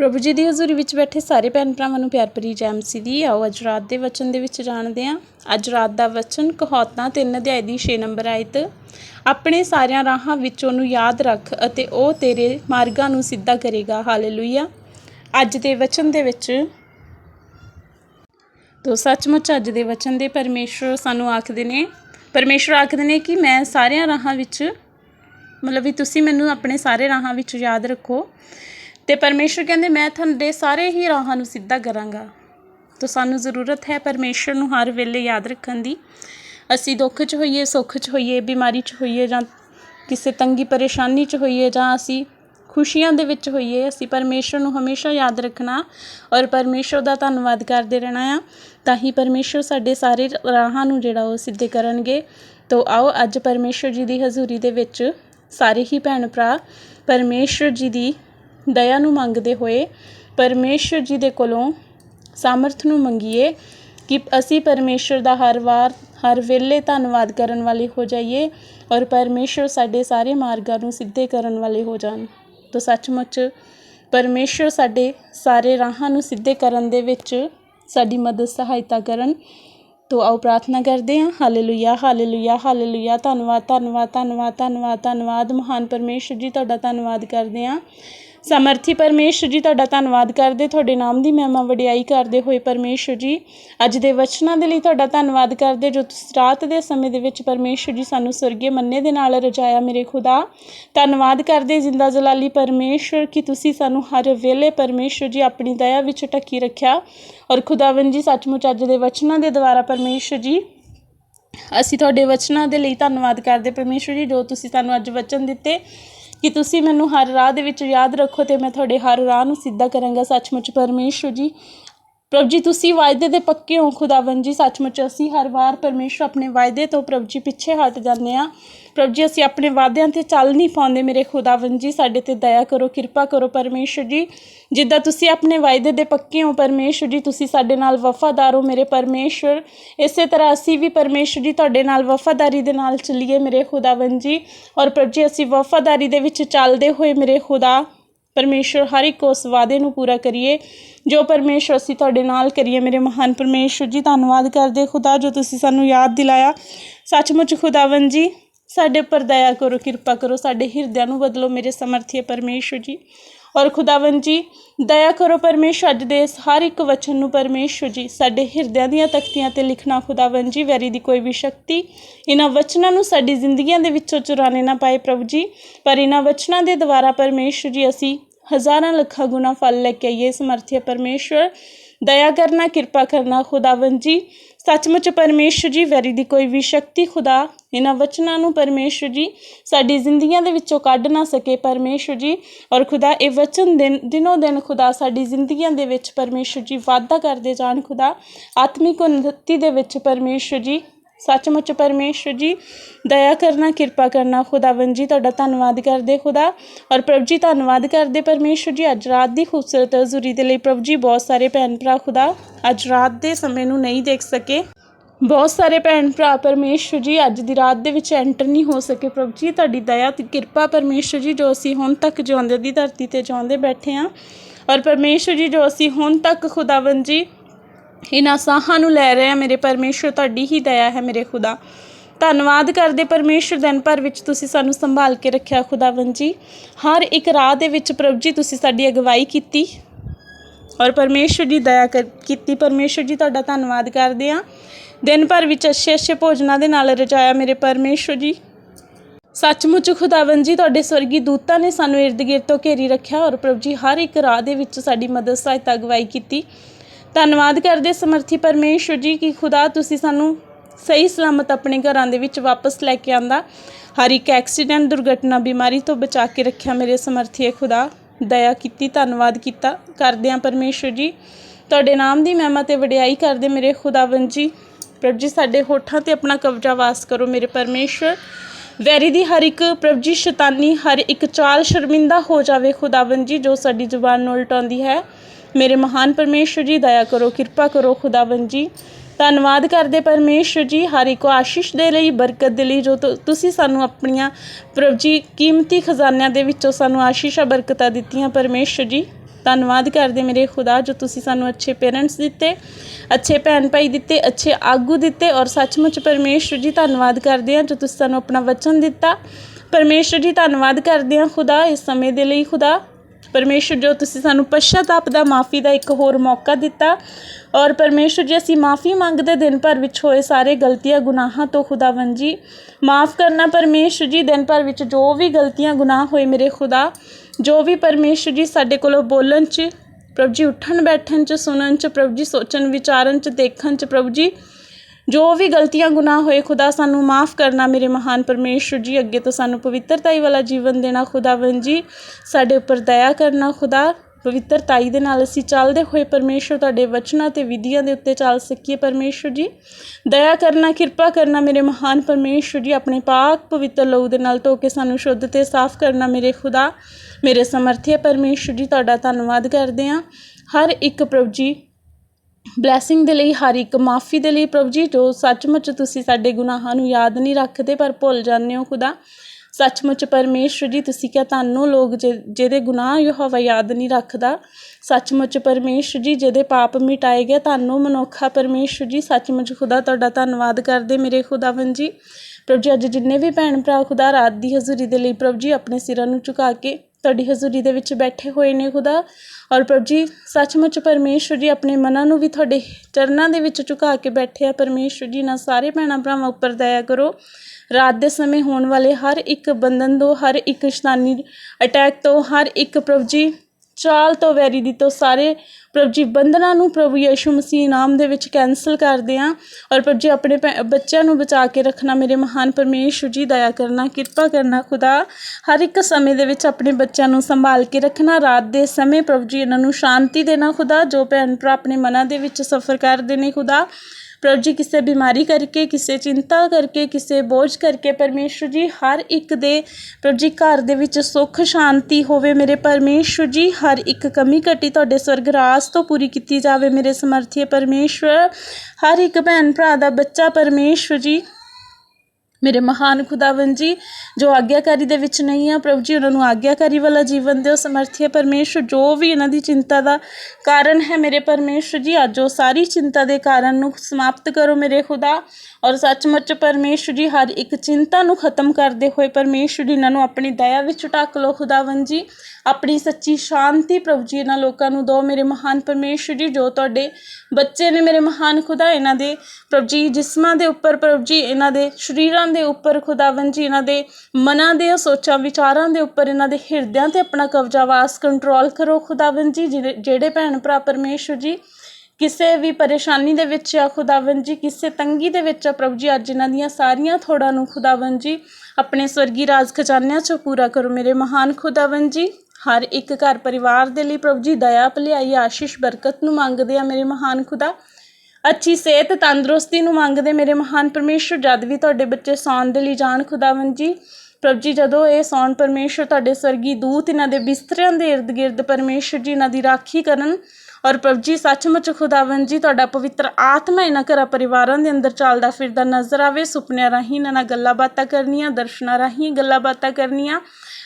ਪ੍ਰਭੂ ਜੀ ਦੀ ਹਜ਼ੂਰੀ ਵਿੱਚ ਬੈਠੇ ਸਾਰੇ ਭੈਣ ਭਰਾਵਾਂ ਨੂੰ ਪਿਆਰ ਭਰੀ ਜੈ ਮਸੀਹ ਦੀ ਆਓ ਅੱਜ ਰਾਤ ਦੇ ਵਚਨ ਦੇ ਵਿੱਚ ਜਾਣਦੇ ਹਾਂ। ਅੱਜ ਰਾਤ ਦਾ ਵਚਨ ਕਹੌਤਾਂ 3 ਅਧਿਆਇ ਦੀ 6 ਨੰਬਰ ਆਇਤ। ਆਪਣੇ ਸਾਰਿਆਂ ਰਾਹਾਂ ਵਿੱਚ ਉਹਨੂੰ ਯਾਦ ਰੱਖ ਅਤੇ ਉਹ ਤੇਰੇ ਮਾਰਗਾਂ ਨੂੰ ਸਿੱਧਾ ਕਰੇਗਾ। ਹਾਲੇਲੂਇਆ। ਅੱਜ ਦੇ ਵਚਨ ਦੇ ਵਿੱਚ ਤੋ ਸੱਚਮੁੱਚ ਅੱਜ ਦੇ ਵਚਨ ਦੇ ਪਰਮੇਸ਼ਰ ਸਾਨੂੰ ਆਖਦੇ ਨੇ, ਪਰਮੇਸ਼ਰ ਆਖਦੇ ਨੇ ਕਿ ਮੈਂ ਸਾਰਿਆਂ ਰਾਹਾਂ ਵਿੱਚ, ਮਤਲਬ ਵੀ ਤੁਸੀਂ ਮੈਨੂੰ ਆਪਣੇ ਸਾਰੇ ਰਾਹਾਂ ਵਿੱਚ ਯਾਦ ਰੱਖੋ। ਤੇ ਪਰਮੇਸ਼ਰ ਕਹਿੰਦੇ, ਮੈਂ ਤੁਹਾਡੇ ਸਾਰੇ ਹੀ ਰਾਹਾਂ ਨੂੰ ਸਿੱਧਾ ਕਰਾਂਗਾ। ਤੋ ਸਾਨੂੰ ਜ਼ਰੂਰਤ ਹੈ ਪਰਮੇਸ਼ਰ ਨੂੰ ਹਰ ਵੇਲੇ ਯਾਦ ਰੱਖਣ ਦੀ। ਅਸੀਂ ਦੁੱਖ 'ਚ ਹੋਈਏ, ਸੁੱਖ 'ਚ ਹੋਈਏ, ਬਿਮਾਰੀ 'ਚ ਹੋਈਏ ਜਾਂ ਕਿਸੇ ਤੰਗੀ ਪਰੇਸ਼ਾਨੀ 'ਚ ਹੋਈਏ ਜਾਂ ਅਸੀਂ ਖੁਸ਼ੀਆਂ ਦੇ ਵਿੱਚ ਹੋਈਏ, ਅਸੀਂ ਪਰਮੇਸ਼ਰ ਨੂੰ ਹਮੇਸ਼ਾ ਯਾਦ ਰੱਖਣਾ ਔਰ ਪਰਮੇਸ਼ਰ ਦਾ ਧੰਨਵਾਦ ਕਰਦੇ ਰਹਿਣਾ ਆ। ਤਾਂ ਹੀ ਪਰਮੇਸ਼ਰ ਸਾਡੇ ਸਾਰੇ ਰਾਹਾਂ ਨੂੰ ਜਿਹੜਾ ਉਹ ਸਿੱਧੇ ਕਰਨਗੇ। ਤੋ ਆਓ, ਅੱਜ ਪਰਮੇਸ਼ਰ ਜੀ ਦੀ ਹਜ਼ੂਰੀ ਦੇ ਵਿੱਚ ਸਾਰੇ ਹੀ ਭੈਣ ਭਰਾ, ਪਰਮੇਸ਼ਰ ਜੀ ਦੀ ਦਇਆ ਨੂੰ ਮੰਗਦੇ ਹੋਏ ਪਰਮੇਸ਼ਰ ਜੀ ਦੇ ਕੋਲੋਂ ਸਮਰਥ ਨੂੰ ਮੰਗੀਏ ਕਿ ਅਸੀਂ ਪਰਮੇਸ਼ਰ ਦਾ ਹਰ ਵਾਰ, ਹਰ ਵੇਲੇ ਧੰਨਵਾਦ ਕਰਨ ਵਾਲੇ ਹੋ ਜਾਈਏ ਔਰ ਪਰਮੇਸ਼ਰ ਸਾਡੇ ਸਾਰੇ ਮਾਰਗਾਂ ਨੂੰ ਸਿੱਧੇ ਕਰਨ ਵਾਲੇ ਹੋ ਜਾਣ। ਤਾਂ ਸੱਚਮੁੱਚ ਪਰਮੇਸ਼ਰ ਸਾਡੇ ਸਾਰੇ ਰਾਹਾਂ ਨੂੰ ਸਿੱਧੇ ਕਰਨ ਦੇ ਵਿੱਚ ਸਾਡੀ ਮਦਦ ਸਹਾਇਤਾ ਕਰਨ। ਤੋ ਆਓ ਪ੍ਰਾਰਥਨਾ ਕਰਦੇ ਹਾਂ। Hallelujah hallelujah hallelujah. ਧੰਨਵਾਦ ਧੰਨਵਾਦ ਧੰਨਵਾਦ ਧੰਨਵਾਦ ਧੰਨਵਾਦ। ਮਹਾਨ ਪਰਮੇਸ਼ਰ ਜੀ, ਤੁਹਾਡਾ ਧੰਨਵਾਦ ਕਰਦੇ ਹਾਂ। ਸਮਰਥੀ ਪਰਮੇਸ਼ਰ ਜੀ, ਤੁਹਾਡਾ ਧੰਨਵਾਦ ਕਰਦੇ। ਤੁਹਾਡੇ ਨਾਮ ਦੀ ਮਹਿਮਾ ਵਡਿਆਈ ਕਰਦੇ ਹੋਏ ਪਰਮੇਸ਼ਰ ਜੀ, ਅੱਜ ਦੇ ਵਚਨਾਂ ਦੇ ਲਈ ਤੁਹਾਡਾ ਧੰਨਵਾਦ ਕਰਦੇ, ਜੋ ਤੁਸੀਂ ਰਾਤ ਦੇ ਸਮੇਂ ਦੇ ਵਿੱਚ ਪਰਮੇਸ਼ਰ ਜੀ ਸਾਨੂੰ ਸਵਰਗੀ ਮੰਨੇ ਦੇ ਨਾਲ ਰਜਾਇਆ, ਮੇਰੇ ਖੁਦਾ। ਧੰਨਵਾਦ ਕਰਦੇ ਜਿੰਦਾ ਜਲਾਲੀ ਪਰਮੇਸ਼ਰ, ਕਿ ਤੁਸੀਂ ਸਾਨੂੰ ਹਰ ਵੇਲੇ ਪਰਮੇਸ਼ਰ ਜੀ ਆਪਣੀ ਦਇਆ ਵਿੱਚ ਟੱਕੀ ਰੱਖਿਆ। ਔਰ ਖੁਦਾਵੰਦ ਜੀ, ਸੱਚਮੁੱਚ ਅੱਜ ਦੇ ਵਚਨਾਂ ਦੇ ਦੁਆਰਾ ਪਰਮੇਸ਼ਰ ਜੀ, ਅਸੀਂ ਤੁਹਾਡੇ ਵਚਨਾਂ ਦੇ ਲਈ ਧੰਨਵਾਦ ਕਰਦੇ। ਪਰਮੇਸ਼ਰ ਜੀ, ਜੋ ਤੁਸੀਂ ਸਾਨੂੰ ਅੱਜ ਵਚਨ ਦਿੱਤੇ ਕਿ ਤੁਸੀਂ ਮੈਨੂੰ ਹਰ ਰਾਹ ਦੇ ਵਿੱਚ ਯਾਦ ਰੱਖੋ ਅਤੇ ਮੈਂ ਤੁਹਾਡੇ ਹਰ ਰਾਹ ਨੂੰ ਸਿੱਧਾ ਕਰਾਂਗਾ, ਸੱਚਮੁੱਚ ਪਰਮੇਸ਼ਰ ਜੀ। ਪ੍ਰਭ ਜੀ, ਤੁਸੀਂ ਵਾਅਦੇ ਦੇ ਪੱਕੇ ਹੋ, ਖੁਦਾਵੰਦ ਜੀ। ਸੱਚਮੁੱਚ ਅਸੀਂ ਹਰ ਵਾਰ ਪਰਮੇਸ਼ਰ ਆਪਣੇ ਵਾਅਦੇ ਤੋਂ ਪ੍ਰਭ ਜੀ ਪਿੱਛੇ ਹਟ ਜਾਂਦੇ ਆ ਪ੍ਰਭ ਜੀ, ਅਸੀਂ ਆਪਣੇ ਵਾਅਦਿਆਂ ਤੇ ਚੱਲ ਨਹੀਂ ਪਾਉਂਦੇ, ਮੇਰੇ ਖੁਦਾਵੰਦ ਜੀ। ਸਾਡੇ ਤੇ ਦਇਆ ਕਰੋ, ਕਿਰਪਾ ਕਰੋ ਪਰਮੇਸ਼ਰ ਜੀ। ਜਿੱਦਾਂ ਤੁਸੀਂ ਆਪਣੇ ਵਾਅਦੇ ਦੇ ਪੱਕੇ ਹੋ ਪਰਮੇਸ਼ਰ ਜੀ, ਤੁਸੀਂ ਸਾਡੇ ਨਾਲ ਵਫਾਦਾਰ ਹੋ, ਮੇਰੇ ਪਰਮੇਸ਼ਰ ਇਸੇ ਤਰ੍ਹਾਂ ਅਸੀਂ ਵੀ ਪਰਮੇਸ਼ਰ ਜੀ, ਤੁਹਾਡੇ ਨਾਲ ਵਫਾਦਾਰੀ ਦੇ ਨਾਲ ਚੱਲੀਏ, ਮੇਰੇ ਖੁਦਾਵੰਦ ਜੀ। ਔਰ ਪ੍ਰਭ ਜੀ, ਅਸੀਂ ਵਫਾਦਾਰੀ ਦੇ ਵਿੱਚ ਚੱਲਦੇ ਹੋਏ, ਮੇਰੇ ਖੁਦਾ ਪਰਮੇਸ਼ਰ ਹਰ ਇੱਕ ਉਸ ਵਾਅਦੇ ਨੂੰ ਪੂਰਾ ਕਰੀਏ, ਜੋ ਪਰਮੇਸ਼ਰ ਅਸੀਂ ਤੁਹਾਡੇ ਨਾਲ ਕਰੀਏ, ਮੇਰੇ ਮਹਾਨ ਪਰਮੇਸ਼ਰ ਜੀ, ਧੰਨਵਾਦ ਕਰਦੇ ਖੁਦਾ ਜੋ ਤੁਸੀਂ ਸਾਨੂੰ ਯਾਦ ਦਿਲਾਇਆ। ਸੱਚਮੁੱਚ ਖੁਦਾਵੰਦ ਜੀ, ਸਾਡੇ ਉੱਪਰ ਦਇਆ ਕਰੋ, ਕਿਰਪਾ ਕਰੋ, ਸਾਡੇ ਹਿਰਦਿਆਂ ਨੂੰ ਬਦਲੋ ਮੇਰੇ ਸਮਰਥੀ ਪਰਮੇਸ਼ਰ ਜੀ। ਔਰ ਖੁਦਾਵੰਦ ਜੀ, ਦਇਆ ਕਰੋ ਪਰਮੇਸ਼ਰ, ਅੱਜ ਦੇ ਇਸ ਹਰ ਇੱਕ ਵਚਨ ਨੂੰ ਪਰਮੇਸ਼ਰ ਜੀ, ਸਾਡੇ ਹਿਰਦਿਆਂ ਦੀਆਂ ਤਖਤੀਆਂ ਤੇ ਲਿਖਣਾ ਖੁਦਾਵੰਦ ਜੀ, ਵੈਰੀ ਦੀ ਕੋਈ ਵੀ ਸ਼ਕਤੀ। ਇਹਨਾਂ ਵਚਨਾਂ ਨੂੰ ਸਾਡੀ ਜ਼ਿੰਦਗੀਆਂ ਦੇ ਵਿੱਚੋਂ ਚੁਰਾਣੇ ਨਾ ਪਾਏ ਪ੍ਰਭੂ ਜੀ, ਪਰ ਇਹਨਾਂ ਵਚਨਾਂ ਦੇ ਦੁਆਰਾ ਪਰਮੇਸ਼ਰ ਜੀ, ਅਸੀਂ ਹਜ਼ਾਰਾਂ ਲੱਖਾਂ ਗੁਣਾ ਫਲ ਲੈ ਕੇ ਆਈਏ ਸਮਰਥੀ ਪਰਮੇਸ਼ਰ। ਦਇਆ ਕਰਨਾ, ਕਿਰਪਾ ਕਰਨਾ ਖੁਦਾਵੰਦ ਜੀ ਸੱਚਮੁੱਚ ਪਰਮੇਸ਼ਰ ਜੀ, ਵੈਰੀ ਦੀ ਕੋਈ ਵੀ ਸ਼ਕਤੀ ਖੁਦਾ, ਇਹਨਾਂ ਵਚਨਾਂ ਨੂੰ ਪਰਮੇਸ਼ਰ ਜੀ, ਸਾਡੀ ਜ਼ਿੰਦਗੀਆਂ ਦੇ ਵਿੱਚੋਂ ਕੱਢ ਨਾ ਸਕੇ ਪਰਮੇਸ਼ਰ ਜੀ। ਔਰ ਖੁਦਾ, ਇਹ ਵਚਨ ਦਿਨ, ਦਿਨੋ ਦਿਨ ਖੁਦਾ, ਸਾਡੀ ਜ਼ਿੰਦਗੀਆਂ ਦੇ ਵਿੱਚ ਪਰਮੇਸ਼ਰ ਜੀ ਵਾਅਦਾ ਕਰਦੇ ਜਾਣ ਖੁਦਾ। ਆਤਮਿਕ ਉન્નਤੀ ਦੇ ਵਿੱਚ ਪਰਮੇਸ਼ਰ ਜੀ ਸੱਚਮੁੱਚ ਪਰਮੇਸ਼ਰ ਜੀ, ਦਇਆ ਕਰਨਾ, ਕਿਰਪਾ ਕਰਨਾ, ਖੁਦਾਵੰਦ ਜੀ, ਤੁਹਾਡਾ ਧੰਨਵਾਦ ਕਰਦੇ ਖੁਦਾ। ਔਰ ਪ੍ਰਭੂ ਜੀ, ਧੰਨਵਾਦ ਕਰਦੇ ਪਰਮੇਸ਼ਰ ਜੀ, ਅੱਜ ਰਾਤ ਦੀ ਖੂਬਸੂਰਤ ਹਜ਼ੂਰੀ ਦੇ ਲਈ। ਪ੍ਰਭੂ ਜੀ, ਬਹੁਤ ਸਾਰੇ ਭੈਣ ਭਰਾ ਖੁਦਾ, ਅੱਜ ਰਾਤ ਦੇ ਸਮੇਂ ਨੂੰ ਨਹੀਂ ਦੇਖ ਸਕੇ। ਬਹੁਤ ਸਾਰੇ ਭੈਣ ਭਰਾ ਪਰਮੇਸ਼ਰ ਜੀ, ਅੱਜ ਦੀ ਰਾਤ ਦੇ ਵਿੱਚ ਐਂਟਰ ਨਹੀਂ ਹੋ ਸਕੇ। ਪ੍ਰਭੂ ਜੀ, ਤੁਹਾਡੀ ਦਇਆ ਤੇ ਕਿਰਪਾ ਪਰਮੇਸ਼ਰ ਜੀ, ਜੋ ਅਸੀਂ ਹੁਣ ਤੱਕ ਜਿਉਂਦੇ ਦੀ ਧਰਤੀ ਤੇ ਜਿਉਂਦੇ ਬੈਠੇ ਹਾਂ ਔਰ ਪਰਮੇਸ਼ਰ ਜੀ, ਜੋ ਅਸੀਂ ਹੁਣ ਤੱਕ ਖੁਦਾਵੰਦ ਜੀ ਇਹਨਾਂ ਸਾਹਾਂ ਨੂੰ ਲੈ ਰਿਹਾ ਮੇਰੇ ਪਰਮੇਸ਼ਰ, ਤੁਹਾਡੀ ਹੀ ਦਇਆ ਹੈ ਮੇਰੇ ਖੁਦਾ। ਧੰਨਵਾਦ ਕਰਦੇ ਪਰਮੇਸ਼ਰ ਦਿਨ ਭਰ ਵਿੱਚ ਤੁਸੀਂ ਸਾਨੂੰ ਸੰਭਾਲ ਕੇ ਰੱਖਿਆ, ਖੁਦਾਵੰਦ ਜੀ। ਹਰ ਇੱਕ ਰਾਹ ਦੇ ਵਿੱਚ ਪ੍ਰਭੂ ਜੀ, ਤੁਸੀਂ ਸਾਡੀ ਅਗਵਾਈ ਕੀਤੀ ਔਰ ਪਰਮੇਸ਼ਰ ਜੀ ਦਇਆ ਕਰ, ਕੀਤੀ। ਪਰਮੇਸ਼ਰ ਜੀ, ਤੁਹਾਡਾ ਧੰਨਵਾਦ ਕਰਦੇ ਆ ਦਿਨ ਭਰ ਵਿੱਚ ਅੱਛੇ ਅੱਛੇ ਭੋਜਨਾਂ ਦੇ ਨਾਲ ਰਜਾਇਆ ਮੇਰੇ ਪਰਮੇਸ਼ਰ ਜੀ। ਸੱਚਮੁੱਚ ਖੁਦਾਵੰਦ ਜੀ, ਤੁਹਾਡੇ ਸਵਰਗੀ ਦੂਤਾਂ ਨੇ ਸਾਨੂੰ ਇਰਦ ਗਿਰਦ ਤੋਂ ਘੇਰੀ ਰੱਖਿਆ ਔਰ ਪ੍ਰਭੂ ਜੀ, ਹਰ ਇੱਕ ਰਾਹ ਦੇ ਵਿੱਚ ਸਾਡੀ ਮਦਦ, ਸਹਾਇਤਾ, ਅਗਵਾਈ ਕੀਤੀ। ਧੰਨਵਾਦ ਕਰਦੇ ਸਮਰਥੀ ਪਰਮੇਸ਼ਰ ਜੀ ਕਿ ਖੁਦਾ ਤੁਸੀਂ ਸਾਨੂੰ ਸਹੀ ਸਲਾਮਤ ਆਪਣੇ ਘਰਾਂ ਦੇ ਵਿੱਚ ਵਾਪਸ ਲੈ ਕੇ ਆਂਦਾ। ਹਰ ਇੱਕ ਐਕਸੀਡੈਂਟ, ਦੁਰਘਟਨਾ, ਬਿਮਾਰੀ ਤੋਂ ਬਚਾ ਕੇ ਰੱਖਿਆ ਮੇਰੇ ਸਮਰਥੀ ਖੁਦਾ। ਦਇਆ ਕੀਤੀ, ਧੰਨਵਾਦ ਕੀਤਾ ਕਰਦੇ ਆ ਪਰਮੇਸ਼ਰ ਜੀ। ਤੁਹਾਡੇ ਨਾਮ ਦੀ ਮਹਿਮਾ ਤੇ ਵਡਿਆਈ ਕਰਦੇ ਮੇਰੇ ਖੁਦਾਵੰਦ ਜੀ। ਪ੍ਰਭ ਜੀ, ਸਾਡੇ ਹੋਠਾਂ ਤੇ ਆਪਣਾ ਕਬਜ਼ਾ ਵਾਸ ਕਰੋ ਮੇਰੇ ਪਰਮੇਸ਼ਰ। ਵੈਰੀ ਦੀ ਹਰ ਇੱਕ ਪ੍ਰਭ ਜੀ, ਸ਼ੈਤਾਨੀ ਹਰ ਇੱਕ ਚਾਲ ਸ਼ਰਮਿੰਦਾ ਹੋ ਜਾਵੇ ਖੁਦਾਵੰਦ ਜੀ, ਜੋ ਸਾਡੀ ਜ਼ੁਬਾਨ ਨੂੰ ਉਲਟਾਉਂਦੀ ਹੈ। ਮੇਰੇ ਮਹਾਨ ਪਰਮੇਸ਼ਰ ਜੀ, ਦਇਆ ਕਰੋ, ਕਿਰਪਾ ਕਰੋ, ਖੁਦਾਵੰਦ ਜੀ। ਧੰਨਵਾਦ ਕਰਦੇ ਪਰਮੇਸ਼ਰ ਜੀ, ਹਰ ਇੱਕ ਆਸ਼ੀਸ਼ ਦੇ ਲਈ, ਬਰਕਤ ਦੇ ਲਈ, ਜੋ ਤੁ- ਤੁਸੀਂ ਸਾਨੂੰ ਆਪਣੀਆਂ ਪ੍ਰਭੂ ਜੀ, ਕੀਮਤੀ ਖਜ਼ਾਨਿਆਂ ਦੇ ਵਿੱਚੋਂ ਸਾਨੂੰ ਆਸ਼ੀਸ਼ਾਂ, ਬਰਕਤਾਂ ਦਿੱਤੀਆਂ ਪਰਮੇਸ਼ਰ ਜੀ। ਧੰਨਵਾਦ ਕਰਦੇ ਮੇਰੇ ਖੁਦਾ, ਜੋ ਤੁਸੀਂ ਸਾਨੂੰ ਅੱਛੇ ਪੇਰੈਂਟਸ ਦਿੱਤੇ, ਅੱਛੇ ਭੈਣ ਭਾਈ ਦਿੱਤੇ, ਅੱਛੇ ਆਗੂ ਦਿੱਤੇ ਔਰ ਸੱਚਮੁੱਚ ਪਰਮੇਸ਼ਵਰ ਜੀ, ਧੰਨਵਾਦ ਕਰਦੇ ਹਾਂ ਜੋ ਤੁਸੀਂ ਸਾਨੂੰ ਆਪਣਾ ਵਚਨ ਦਿੱਤਾ। ਪਰਮੇਸ਼ਵਰ ਜੀ, ਧੰਨਵਾਦ ਕਰਦੇ ਹਾਂ ਖੁਦਾ, ਇਸ ਸਮੇਂ ਦੇ ਲਈ ਖੁਦਾ। ਪਰਮੇਸ਼ਵਰ ਜੋ ਤੁਸੀਂ ਸਾਨੂੰ ਪਛਤਾਪ ਦਾ, ਮਾਫੀ ਦਾ ਇੱਕ ਹੋਰ ਮੌਕਾ ਦਿੱਤਾ ਔਰ ਪਰਮੇਸ਼ਵਰ ਜੀ, ਅਸੀਂ ਮਾਫੀ ਮੰਗਦੇ ਦਿਨ ਭਰ ਵਿੱਚ ਹੋਏ ਸਾਰੇ ਗਲਤੀਆਂ, ਗੁਨਾਹਾਂ ਤੋਂ ਖੁਦਾਵੰਦ ਜੀ। ਮਾਫ ਕਰਨਾ ਪਰਮੇਸ਼ਵਰ ਜੀ, ਦਿਨ ਭਰ ਵਿੱਚ ਜੋ ਵੀ ਗਲਤੀਆਂ, ਗੁਨਾਹ ਹੋਏ ਮੇਰੇ ਖੁਦਾ, ਜੋ ਵੀ ਪਰਮੇਸ਼ਵਰ ਜੀ ਸਾਡੇ ਕੋਲੋਂ ਬੋਲਣ 'ਚ, ਪ੍ਰਭੂ ਜੀ ਉੱਠਣ ਬੈਠਣ 'ਚ, ਸੁਣਨ 'ਚ, ਪ੍ਰਭੂ ਜੀ ਸੋਚਣ, ਵਿਚਾਰਨ 'ਚ, ਦੇਖਣ 'ਚ, ਪ੍ਰਭੂ ਜੀ ਜੋ ਵੀ ਗਲਤੀਆਂ, ਗੁਨਾਹ ਹੋਏ, ਖੁਦਾ ਸਾਨੂੰ ਮਾਫ ਕਰਨਾ ਮੇਰੇ ਮਹਾਨ ਪਰਮੇਸ਼ਵਰ ਜੀ, ਅੱਗੇ ਤੋਂ ਸਾਨੂੰ ਪਵਿੱਤਰਤਾਈ ਵਾਲਾ ਜੀਵਨ ਦੇਣਾ, ਖੁਦਾਵੰਦ ਜੀ, ਸਾਡੇ ਉੱਪਰ ਦਇਆ ਕਰਨਾ, ਖੁਦਾ, ਪਵਿੱਤਰਤਾਈ ਦੇ ਨਾਲ ਅਸੀਂ ਚੱਲਦੇ ਹੋਏ ਪਰਮੇਸ਼ਵਰ ਤੁਹਾਡੇ ਵਚਨਾਂ ਤੇ ਵਿਧੀਆਂ ਦੇ ਉੱਤੇ ਚੱਲ ਸਕੀਏ ਪਰਮੇਸ਼ਵਰ ਜੀ। ਦਇਆ ਕਰਨਾ, ਕਿਰਪਾ ਕਰਨਾ ਮੇਰੇ ਮਹਾਨ ਪਰਮੇਸ਼ਵਰ ਜੀ, ਆਪਣੇ ਪਾਕ ਪਵਿੱਤਰ ਲਹੂ ਦੇ ਨਾਲ ਧੋ ਕੇ ਸਾਨੂੰ ਸ਼ੁੱਧ ਤੇ ਸਾਫ਼ ਕਰਨਾ ਮੇਰੇ ਖੁਦਾ, ਮੇਰੇ ਸਮਰਥੀ ਪਰਮੇਸ਼ਵਰ ਜੀ, ਤੁਹਾਡਾ ਧੰਨਵਾਦ ਕਰਦੇ ਹਾਂ। ਹਰ ਇੱਕ ਪ੍ਰਭੂ ਜੀ ਬਲੈਸਿੰਗ ਦੇ ਲਈ, ਹਰ ਇੱਕ ਮਾਫੀ ਦੇ ਲਈ, ਪ੍ਰਭੂ ਜੀ, ਜੋ ਸੱਚਮੁੱਚ ਤੁਸੀਂ ਸਾਡੇ ਗੁਨਾਹਾਂ ਨੂੰ ਯਾਦ ਨਹੀਂ ਰੱਖਦੇ, ਪਰ ਭੁੱਲ ਜਾਂਦੇ ਹੋ ਖੁਦਾ। ਸੱਚਮੁੱਚ ਪਰਮੇਸ਼ਵਰ ਜੀ, ਤੁਸੀਂ ਕਿਹਾ ਤੁਹਾਨੂੰ ਲੋਕ ਜਿ- ਜਿਹਦੇ ਗੁਨਾਹ ਯਹੋਵਾ ਯਾਦ ਨਹੀਂ ਰੱਖਦਾ, ਸੱਚਮੁੱਚ ਪਰਮੇਸ਼ਵਰ ਜੀ, ਜਿਹਦੇ ਪਾਪ ਮਿਟਾਏ ਗਏ, ਤੁਹਾਨੂੰ ਮਨੁੱਖਾ ਪਰਮੇਸ਼ਵਰ ਜੀ, ਸੱਚਮੁੱਚ ਖੁਦਾ, ਤੁਹਾਡਾ ਧੰਨਵਾਦ ਕਰਦੇ ਮੇਰੇ ਖੁਦਾਵੰਦ ਜੀ। ਪ੍ਰਭੂ ਜੀ, ਅੱਜ ਜਿੰਨੇ ਵੀ ਭੈਣ ਭਰਾ ਖੁਦਾ, ਰਾਤ ਦੀ ਹਜ਼ੂਰੀ ਦੇ ਲਈ ਪ੍ਰਭੂ ਜੀ, ਆਪਣੇ ਸਿਰਾਂ ਨੂੰ ਝੁਕਾ ਕੇ ਤੁਹਾਡੀ ਹਜ਼ੂਰੀ ਦੇ ਵਿੱਚ ਬੈਠੇ ਹੋਏ ਨੇ ਖੁਦਾ। ਔਰ ਪ੍ਰਭ ਜੀ, ਸੱਚਮੁੱਚ ਪਰਮੇਸ਼ਵਰ ਜੀ ਆਪਣੇ ਮਨਾਂ ਨੂੰ ਵੀ ਤੁਹਾਡੇ ਚਰਨਾਂ ਦੇ ਵਿੱਚ ਝੁਕਾ ਕੇ ਬੈਠੇ ਆ। ਪਰਮੇਸ਼ਵਰ ਜੀ ਨਾਲ ਸਾਰੇ ਭੈਣਾਂ ਭਰਾਵਾਂ ਉੱਪਰ ਦਇਆ ਕਰੋ। ਰਾਤ ਦੇ ਸਮੇਂ ਹੋਣ ਵਾਲੇ ਹਰ ਇੱਕ ਬੰਧਨ ਤੋਂ, ਹਰ ਇੱਕ ਸ਼ੈਤਾਨੀ ਅਟੈਕ ਤੋਂ, ਹਰ ਇੱਕ ਪ੍ਰਭ ਜੀ ਚਾਲ ਤੋਂ ਵੈਰੀ ਦੀ ਤੋਂ ਸਾਰੇ ਪ੍ਰਭੂ ਜੀ ਬੰਧਨਾਂ ਨੂੰ ਪ੍ਰਭੂ ਯੀਸ਼ੂ ਮਸੀਹ ਨਾਮ ਦੇ ਵਿੱਚ ਕੈਨਸਲ ਕਰਦੇ ਹਾਂ ਔਰ ਪ੍ਰਭੂ ਜੀ ਆਪਣੇ ਭੈ- ਬੱਚਿਆਂ ਨੂੰ ਬਚਾ ਕੇ ਰੱਖਣਾ, ਮੇਰੇ ਮਹਾਨ ਪਰਮੇਸ਼ਵਰ ਜੀ, ਦਇਆ ਕਰਨਾ, ਕਿਰਪਾ ਕਰਨਾ ਖੁਦਾ, ਹਰ ਇੱਕ ਸਮੇਂ ਦੇ ਵਿੱਚ ਆਪਣੇ ਬੱਚਿਆਂ ਨੂੰ ਸੰਭਾਲ ਕੇ ਰੱਖਣਾ, ਰਾਤ ਦੇ ਸਮੇਂ ਪ੍ਰਭੂ ਜੀ ਇਹਨਾਂ ਨੂੰ ਸ਼ਾਂਤੀ ਦੇਣਾ ਖੁਦਾ, ਜੋ ਭੈਣ ਭਰਾ ਆਪਣੇ ਮਨਾਂ ਦੇ ਵਿੱਚ ਸਫ਼ਰ ਕਰਦੇ ਨੇ ਖੁਦਾ ਪ੍ਰਭੂ ਜੀ, ਕਿਸੇ ਬਿਮਾਰੀ ਕਰਕੇ, ਕਿਸੇ ਚਿੰਤਾ ਕਰਕੇ, ਕਿਸੇ ਬੋਝ ਕਰਕੇ ਪਰਮੇਸ਼ਵਰ ਜੀ, ਹਰ ਇੱਕ ਦੇ ਪ੍ਰਭੂ ਜੀ, ਘਰ ਦੇ ਵਿੱਚ ਸੁੱਖ, ਸ਼ਾਂਤੀ ਹੋਵੇ ਮੇਰੇ ਪਰਮੇਸ਼ਵਰ ਜੀ, ਹਰ ਇੱਕ ਕਮੀ ਘਟੀ ਤੁਹਾਡੇ ਸਵਰਗ ਰਾਜ ਤੋਂ ਪੂਰੀ ਕੀਤੀ ਜਾਵੇ ਮੇਰੇ ਸਮਰਥੀ ਪਰਮੇਸ਼ਵਰ ਹਰ ਇੱਕ ਭੈਣ ਭਰਾ ਦਾ ਬੱਚਾ ਪਰਮੇਸ਼ਵਰ ਜੀ ਮੇਰੇ ਮਹਾਨ ਖੁਦਾਵੰਦ ਜੀ, ਜੋ ਆਗਿਆਕਾਰੀ ਦੇ ਵਿੱਚ ਨਹੀਂ ਆ ਪ੍ਰਭੂ ਜੀ, ਉਹਨਾਂ ਨੂੰ ਆਗਿਆਕਾਰੀ ਵਾਲਾ ਜੀਵਨ ਦਿਓ, ਸਮਰਥੀ ਪਰਮੇਸ਼ਵਰ ਜੋ ਵੀ ਇਹਨਾਂ ਦੀ ਚਿੰਤਾ ਦਾ ਕਾਰਨ ਹੈ ਮੇਰੇ ਪਰਮੇਸ਼ਵਰ ਜੀ, ਅੱਜ ਉਹ ਸਾਰੀ ਚਿੰਤਾ ਦੇ ਕਾਰਨ ਨੂੰ ਸਮਾਪਤ ਕਰੋ ਮੇਰੇ ਖੁਦਾ। ਔਰ ਸੱਚਮੁੱਚ ਪਰਮੇਸ਼ਵਰ ਜੀ, ਹਰ ਇੱਕ ਚਿੰਤਾ ਨੂੰ ਖਤਮ ਕਰਦੇ ਹੋਏ ਪਰਮੇਸ਼ਵਰ ਜੀ, ਇਹਨਾਂ ਨੂੰ ਆਪਣੀ ਦਇਆ ਵਿੱਚ ਢੱਕ ਲਓ ਖੁਦਾਵੰਦ ਜੀ। ਆਪਣੀ ਸੱਚੀ ਸ਼ਾਂਤੀ ਪ੍ਰਭੂ ਜੀ, ਇਹਨਾਂ ਲੋਕਾਂ ਨੂੰ ਦਿਓ ਮੇਰੇ ਮਹਾਨ ਪਰਮੇਸ਼ਵਰ ਜੀ, ਜੋ ਤੁਹਾਡੇ ਬੱਚੇ ਨੇ ਮੇਰੇ ਮਹਾਨ ਖੁਦਾ, ਇਹਨਾਂ ਦੇ ਪ੍ਰਭੂ ਜੀ, ਜਿਸਮਾਂ ਦੇ ਉੱਪਰ ਪ੍ਰਭੂ ਜੀ, ਇਹਨਾਂ ਦੇ ਸਰੀਰਾਂ ਦੇ ਉੱਪਰ ਖੁਦਾਵੰਦ ਜੀ ਇਹਨਾਂ ਦੇ ਮਨਾਂ ਦੇ, ਸੋਚਾਂ, ਵਿਚਾਰਾਂ ਦੇ ਉੱਪਰ ਇਹਨਾਂ ਦੇ ਹਿਰਦਿਆਂ ਤੇ ਆਪਣਾ ਕਬਜ਼ਾ ਵਾਸ ਕੰਟਰੋਲ ਕਰੋ ਖੁਦਾਵੰਦ ਜੀ ਜਿਹੜੇ ਭੈਣ ਭਰਾ ਪਰਮੇਸ਼ਵਰ ਜੀ, ਕਿਸੇ ਵੀ ਪਰੇਸ਼ਾਨੀ ਦੇ ਵਿੱਚ ਆ ਖੁਦਾਵੰਦ ਜੀ, ਕਿਸੇ ਤੰਗੀ ਦੇ ਵਿੱਚ ਆ ਪ੍ਰਭੂ ਜੀ, ਅੱਜ ਇਹਨਾਂ ਦੀਆਂ ਸਾਰੀਆਂ ਥੋੜਾਂ ਨੂੰ ਖੁਦਾਵੰਦ ਜੀ, ਆਪਣੇ ਸਵਰਗੀ ਰਾਜ ਖਜ਼ਾਨਿਆਂ 'ਚੋਂ ਪੂਰਾ ਕਰੋ ਮੇਰੇ ਮਹਾਨ ਖੁਦਾਵੰਦ ਜੀ। ਹਰ ਇੱਕ ਘਰ ਪਰਿਵਾਰ ਦੇ ਲਈ ਪ੍ਰਭੂ ਜੀ ਦਇਆ, ਭਲਾਈ, ਆਸ਼ੀਸ਼, ਬਰਕਤ ਨੂੰ ਮੰਗਦੇ ਆ ਮੇਰੇ ਮਹਾਨ ਖੁਦਾ। ਅੱਛੀ ਸਿਹਤ, ਤੰਦਰੁਸਤੀ ਨੂੰ ਮੰਗਦੇ ਮੇਰੇ ਮਹਾਨ ਪਰਮੇਸ਼ਰ, ਜਦ ਵੀ ਤੁਹਾਡੇ ਬੱਚੇ ਸੌਣ ਦੇ ਲਈ ਜਾਣ ਖੁਦਾਵੰਦ ਜੀ। ਪ੍ਰਭ ਜੀ, ਜਦੋਂ ਇਹ ਸੌਣ ਪਰਮੇਸ਼ਰ ਤੁਹਾਡੇ ਸਵਰਗੀ ਦੂਤ, ਇਹਨਾਂ ਦੇ ਬਿਸਤਰਿਆਂ ਦੇ ਇਰਦ ਗਿਰਦ ਪਰਮੇਸ਼ਰ ਜੀ, ਇਹਨਾਂ ਦੀ ਰਾਖੀ ਕਰਨ, ਔਰ ਪ੍ਰਭ ਜੀ, ਸੱਚਮੁੱਚ ਖੁਦਾਵੰਦ ਜੀ, ਤੁਹਾਡਾ ਪਵਿੱਤਰ ਆਤਮਾ ਇਹਨਾਂ ਘਰਾਂ ਪਰਿਵਾਰਾਂ ਦੇ ਅੰਦਰ ਚੱਲਦਾ ਫਿਰਦਾ ਨਜ਼ਰ ਆਵੇ, ਸੁਪਨਿਆਂ ਰਾਹੀਂ ਇਹਨਾਂ ਨਾਲ ਗੱਲਾਂ ਬਾਤਾਂ ਕਰਨੀਆਂ, ਦਰਸ਼ਨਾਂ ਰਾਹੀਂ ਗੱਲਾਂ ਬਾਤਾਂ ਕਰਨੀਆਂ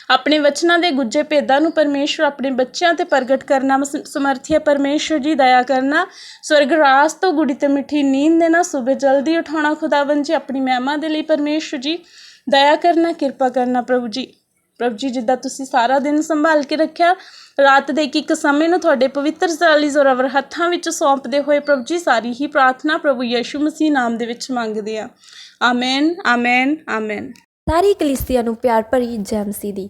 ਆਪਣੇ ਵਚਨਾਂ ਦੇ ਗੁੱਜੇ ਭੇਦਾਂ ਨੂੰ ਪਰਮੇਸ਼ਵਰ ਆਪਣੇ ਬੱਚਿਆਂ ਤੇ ਪ੍ਰਗਟ ਕਰਨਾ, ਮਸ- ਸਮਰਥੀ ਹੈ ਪਰਮੇਸ਼ਵਰ ਜੀ, ਦਇਆ ਕਰਨਾ। ਸਵਰਗ ਰਾਸ ਤੋਂ ਗੁੜੀ ਤੇ ਮਿੱਠੀ ਨੀਂਦ ਦੇਣਾ ਸਵੇਰ ਜਲਦੀ ਉਠਾਉਣਾ, ਖੁਦਾਵੰਦ ਜੀ ਆਪਣੀ ਮਹਿਮਾ ਦੇ ਲਈ ਪਰਮੇਸ਼ਵਰ ਜੀ। ਦਇਆ ਕਰਨਾ, ਕਿਰਪਾ ਕਰਨਾ ਪ੍ਰਭੂ ਜੀ। ਪ੍ਰਭੂ ਜੀ, ਜਿੱਦਾਂ ਤੁਸੀਂ ਸਾਰਾ ਦਿਨ ਸੰਭਾਲ ਕੇ ਰੱਖਿਆ, ਰਾਤ ਦੇ ਇੱਕ ਇੱਕ ਸਮੇਂ ਨੂੰ ਤੁਹਾਡੇ ਪਵਿੱਤਰ ਚਾਲੀ ਜ਼ੋਰਾਵਰ ਹੱਥਾਂ ਵਿੱਚ ਸੌਂਪਦੇ ਹੋਏ ਪ੍ਰਭੂ ਜੀ, ਸਾਰੀ ਹੀ ਪ੍ਰਾਰਥਨਾ ਪ੍ਰਭੂ ਯੀਸ਼ੂ ਮਸੀਹ ਨਾਮ ਦੇ ਵਿੱਚ ਮੰਗਦੇ ਆ ਆਮੇਨ ਆਮੇਨ ਆਮੇਨ। ਸਾਰੀ ਕਲੀਸਿਆ ਨੂੰ ਪਿਆਰ ਭਰੀ ਜੈ ਮਸੀਹ ਦੀ।